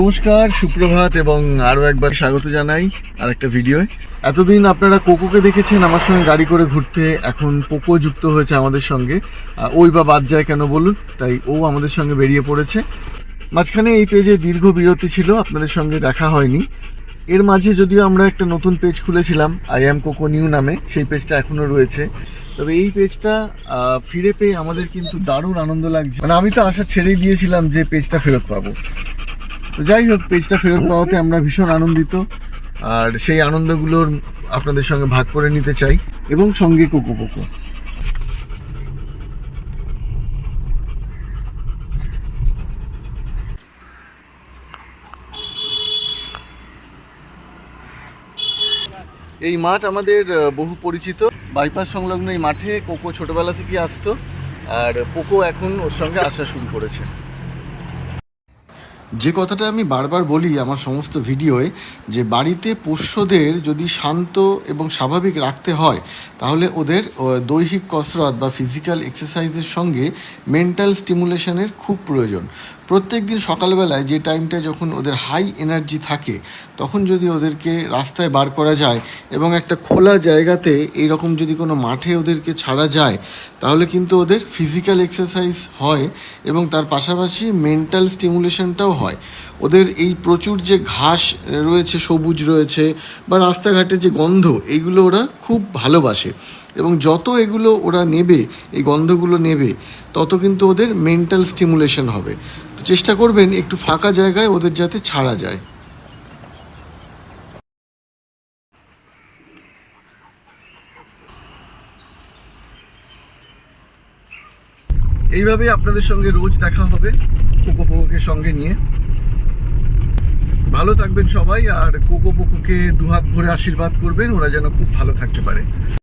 নমস্কার, সুপ্রভাত এবং আরও একবার স্বাগত জানাই আর একটা ভিডিও এতদিন আপনারা কোকোকে দেখেছেন, আমার সঙ্গে গাড়ি করে ঘুরতে। এখন পোকো যুক্ত হয়েছে আমাদের সঙ্গে। ওই বা বাদ যায় কেন বলুন? তাই ও আমাদের সঙ্গে বেরিয়ে পড়েছে। মাঝখানে এই পেজে দীর্ঘ বিরতি ছিল, আপনাদের সঙ্গে দেখা হয়নি। এর মাঝে যদিও আমরা একটা নতুন পেজ খুলেছিলাম আই অ্যাম কোকো নিউ নামে। সেই পেজটা এখনও রয়েছে। তবে এই পেজটা ফিরে পেয়ে আমাদের কিন্তু দারুণ আনন্দ লাগছে। মানে আমি তো আশা ছেড়েই দিয়েছিলাম যে পেজটা ফেরত পাবো। তো যাই হোক, পেজটা ফেরত পাওয়াতে আমরা ভীষণ আনন্দিত। আর সেই আনন্দগুলোর আপনাদের সঙ্গে ভাগ করে নিতে চাই এবং সঙ্গে কোকো কোকো। এই মাঠ আমাদের বহু পরিচিত। বাইপাস সংলগ্ন এই মাঠে কোকো ছোটবেলা থেকে আসতো। আর পোকো এখন ওর সঙ্গে আসা শুরু করেছে। যে কথাটা আমি বারবার বলি আমার সমস্ত ভিডিওয়ে, যে বাড়িতে পোষ্যদের যদি শান্ত এবং স্বাভাবিক রাখতে হয়, তাহলে ওদের দৈহিক কসরত বা ফিজিক্যাল এক্সারসাইজের সঙ্গে মেন্টাল স্টিমুলেশনের খুব প্রয়োজন। প্রত্যেক দিন সকালবেলায় যে টাইমটায় যখন ওদের হাই এনার্জি থাকে, তখন যদি ওদেরকে রাস্তায় বার করা যায় এবং একটা খোলা জায়গাতে এইরকম যদি কোনো মাঠে ওদেরকে ছাড়া যায়, তাহলে কিন্তু ওদের ফিজিক্যাল এক্সারসাইজ হয় এবং তার পাশাপাশি মেন্টাল স্টিমুলেশনটাও হয়। ওদের এই প্রচুর যে ঘাস রয়েছে, সবুজ রয়েছে বা রাস্তাঘাটে যে গন্ধ এইগুলো ওরা খুব ভালোবাসে। এবং যত এগুলো ওরা নেবে, এই গন্ধগুলো নেবে, তত কিন্তু ওদের মেন্টাল স্টিমুলেশন হবে। তো চেষ্টা করবেন একটু ফাঁকা জায়গায় ওদের যাতে ছাড়া যায়। এইভাবে আপনাদের সঙ্গে রোজ দেখা হবে কোকো পোকোকে সঙ্গে নিয়ে। ভালো থাকবেন সবাই, আর কোকো পোকোকে দুহাত ভরে আশীর্বাদ করবেন, ওরা যেন খুব ভালো থাকতে পারে।